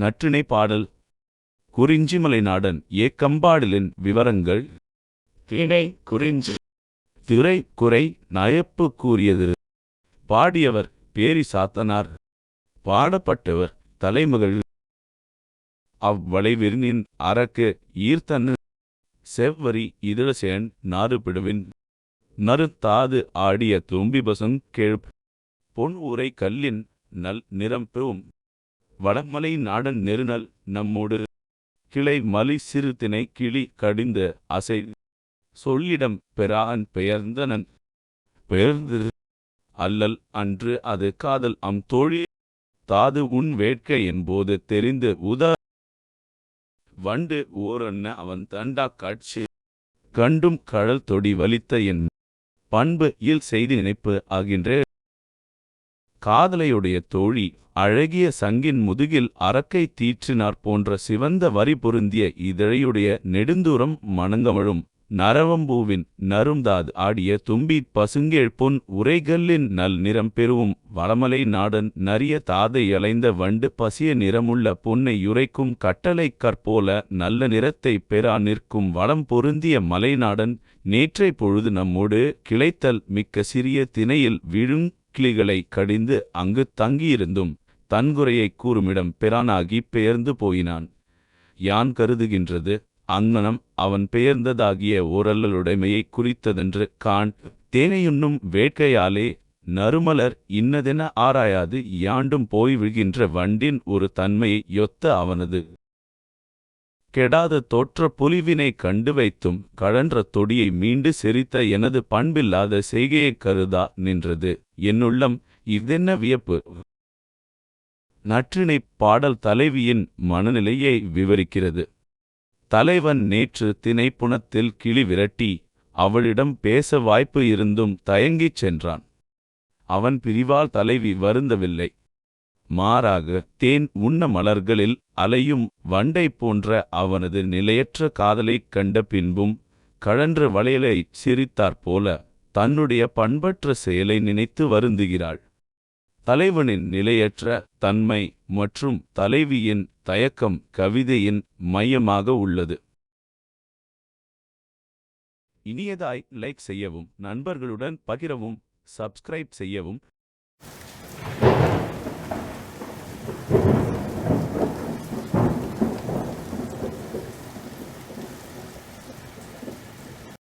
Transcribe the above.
நற்றிணை பாடல். குறிஞ்சிமலை நாடன் ஏ கம்பாடலின் விவரங்கள். திணை குறிஞ்சி. திரை குறை நயப்பு கூறியது. பாடியவர் பேரி சாத்தனார். பாடப்பட்டவர் தலைமகள். அவ்வளைவிரினின் அரக்கு ஈர்த்தன். செவ்வரி இதழசேன் நாறுபிடுவின். நறுத்தாது ஆடிய தும்பிபசுங் கெழுப். பொன் உரை கல்லின் நல் நிறம் பெறும் வடமலை நாடன் நெருநல் நம்மோடு. கிளை மலி சிறு திணை கிளி கடிந்து அசை. சொல்லிடம் பெறான் பெயர்ந்தனன். பெயர்ந்து அல்லல் அன்று அது காதல் அம் தோழி. தாது உன் வேட்கை என்போது தெரிந்து உத. வண்டு ஓரன்ன அவன் தண்டா காட்சி. கண்டும் கழல் தொடி வலித்த என். பண்பு இல் செய்தி நினைப்பு ஆகின்ற. காதலையுடைய தோழி அழகிய சங்கின் முதுகில் அரக்கை தீற்றினார் போன்ற சிவந்த வரி பொருந்திய இதழையுடைய நெடுந்தூரம் மணங்கமழும். நரவம்பூவின் நறுந்தாது ஆடிய தும்பி பசுங்கேழ் பொன் உரைகல்லின் நல் நிறம் பெறுவும் வளமலை நாடன் நரிய தாதை அலைந்த வண்டு பசிய நிறமுள்ள பொன்னை யுரைக்கும் கட்டளை கற்போல நல்ல நிறத்தை பெறா நிற்கும் வளம் பொருந்திய மலைநாடன் நேற்றை பொழுது நம்மோடு கிளைத்தல் மிக்க சிறிய திணையில் விழுங் கிளிகளை கடிந்து அங்கு தங்கியிருந்தும் தன்குறையைக் கூறுமிடம் பெறானாகி பெயர்ந்து போயினான். யான் கருதுகின்றது அங்ஙனம் அவன் பெயர்ந்ததாகிய ஓரல்லலுடைமையை குறித்ததென்று காண். தேனையுண்ணும் வேட்கையாலே நறுமலர் இன்னதென ஆராயாது யாண்டும் போய் விழுகின்ற வண்டின் ஒரு தன்மையை யொத்த அவனது. கெடாத தோற்ற புலிவினை கண்டு வைத்தும் கழன்ற தொடியை மீண்டு செரித்த எனது பண்பில்லாத செய்கையைக் கருதா நின்றது. என்னுள்ளம் இதென்ன வியப்பு? நற்றிணைப் பாடல் தலைவியின் மனநிலையை விவரிக்கிறது. தலைவன் நேற்று திணைப்புணத்தில் கிளி விரட்டி அவளிடம் பேச வாய்ப்பு இருந்தும் தயங்கிச் சென்றான். அவன் பிரிவால் தலைவி வருந்தவில்லை. மாறாக தேன் உண்ண மலர்களில் அலையும் வண்டை போன்ற அவனது நிலையற்ற காதலைக் கண்ட பின்பும் கழன்ற வளையலைச் சிரித்தாற்போல தன்னுடைய பண்பற்ற செயலை நினைத்து வருந்துகிறாள். தலைவனின் நிலையற்ற தன்மை மற்றும் தலைவியின் தயக்கம் கவிதையின் மையமாக உள்ளது. இனியதாய் லைக் செய்யவும் நண்பர்களுடன் பகிரவும் சப்ஸ்கிரைப் செய்யவும்.